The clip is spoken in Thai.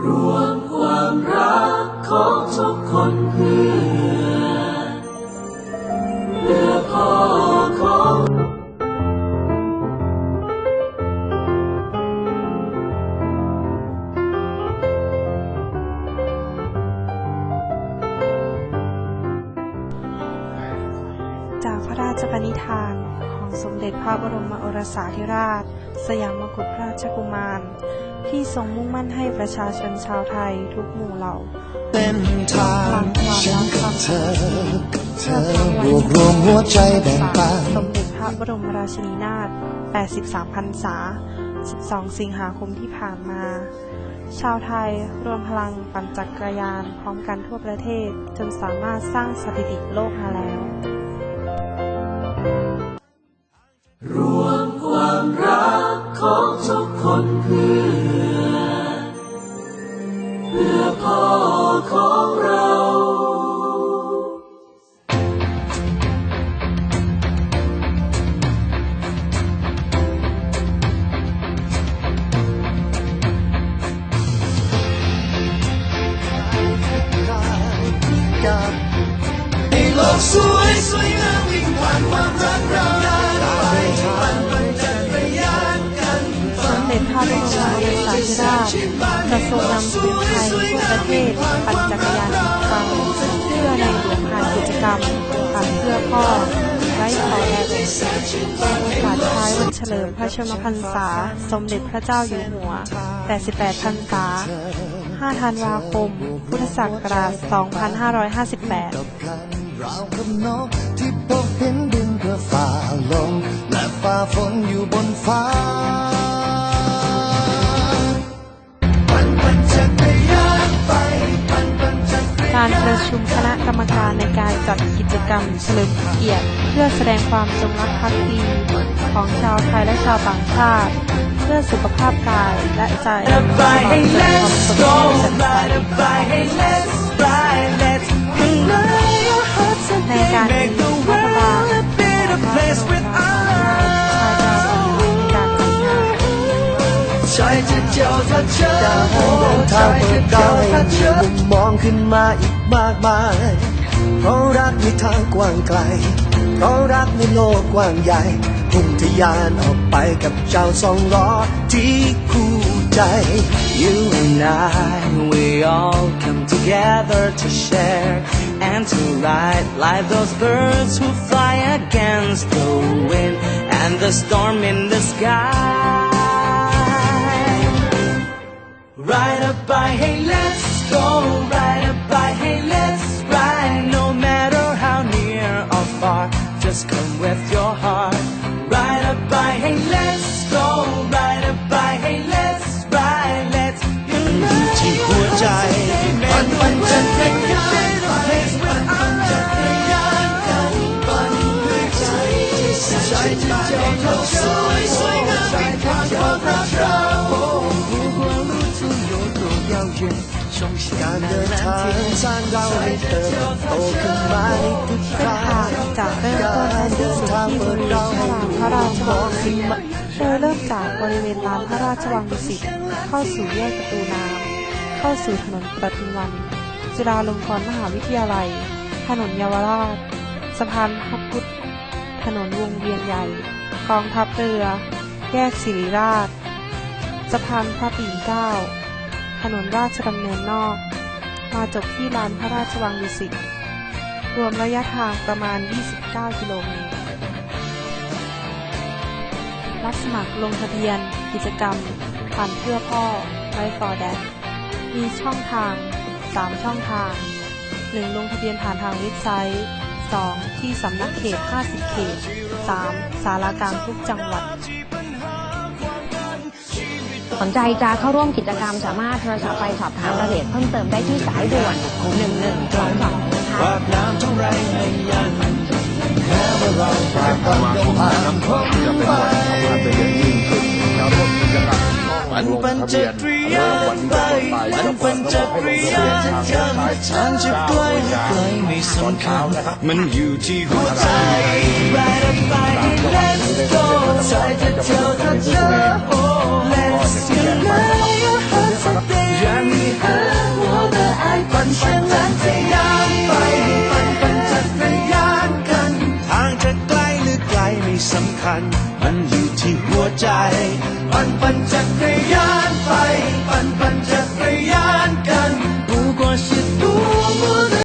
รวมความรักของทุกคนเพื่อเพื่อพ่อของจากพระราชปณิธานของสมเด็จพระบรมโอรสาธิราช สยามกุฎราชกุมาร ที่ทรงมุ่งมั่นให้ประชาชนชาวไทยทุกหมู่เหล่าเส้นทางฉันกับเธอเธอรวบรวมหัวใจแบ่งปันสมเด็จพระบรมราชินีนาถ83พรรษา 12 สิงหาคมที่ผ่านมา ชาวไทยรวมพลังปั่นจักรยานพร้อมกันทั่วประเทศ จนสามารถสร้างสถิติโลกมาแล้ว รวมความรักของทุกคนเพื่อ ของเราให้โลกสวยสวยงามวิ่งผ่านความรักเรา พระบรมโอรสาธิราชจะทรงนำสื่อไทยทั่วประเทศปั่นจักรยานครั้งเพื่อในหลวงผ่านกิจกรรมปั่นเพื่อพ่อไร้ขอแดดในโอกาสท้ายวันเฉลิมพระชนมพรรษา สมเด็จพระเจ้าอยู่หัว 88พรรษา 5 ธันวาคม พุทธศักราช 2558ราวกับนกที่พบเห็นดินเพื่อฝ่าลมและฝ่าฝนอยู่บนฟ้า รรมการในการจัดกิจกรรมเฉลิมเกียรติเพื่อแสดงความจงรักภักดีของชาวไทยและชาวต่างชาติ เพื่อสุขภาพกายและใจความเกิดความสดใสในการนี้รัฐบาลชาการทำงานใช่จะเจ้าถ้าเจอจะให้เดินทาเปิดดาวให้มีมุมมองขึ้นมาอีก มากมาย เพราะรักในทางกว้างไกล เพราะรักในโลกกว้างใหญ่พุ่งทะยานออกไปกับเจ้าสองล้อที่คู่ใจ You and I, we all come together to share and to ride like those birds who fly against the wind and the storm in the sky. Ride up by, hey, let's go. Ride up just come with your heart. จากเริ่มต้นและสิ้นสุดที่บริเวณพระลานพระราชวังดุสิตโดยเริ่มจากบริเวณลานพระราชวังดุสิตเข้าสู่แยกประตูน้ำเข้าสู่ถนนปทุมวัน จุฬาลงกรณ์มหาวิทยาลัย ถนนเยาวราช สะพานพระพุทธ ถนนวงเวียนใหญ่ กองทัพเรือ แยกสิริราช สะพานพระปิ่นเกล้า ถนนราชดำเนินนอก มาจบที่ลานพระราชวังดุสิต รวมระยะทางประมาณ 29 กิโลเมตร รับสมัครลงทะเบียน กิจกรรมปั่นเพื่อพ่อไ i ฟอร์แดมีช่องทาง 3 ช่องทาง 1. ลงทะเบียนผ่านทางเว็บไซต์ 2. ที่สำนักเขต 50 เขต 3. สารากลางทุกจังหวัด สนใจจะเข้าร่วมกิจกรรมสามารถโทรศัพท์ไปสอบถามรายละเอียดเพิ่มเติมได้ที่สายด่วน 1122นะคะปากน้ำท่าไรไม่ยันแม้ว่าเราจะต้องเดินทางพบไปมันเป็นจักรยานไปมันเป็นจักรยานกันทางจะไกลไกลไม่สำคัญมันอยู่ที่หัวใจ Ride up by, hey, let's เลยก็ใจจะเจ้าถ้าเจอโอ้แม่สิ่งไหนหัวใจยังมีหาหัวแต่ไอ้ปันฉันนั้นจะยามไปปันปันจักรยานกัน ทางจะไกลหรือไกลไม่สำคัญ มันอยู่ที่หัวใจ ปันปันจักรยานไป ปันปันจักรยานกันผู้ก็สิตัวมือ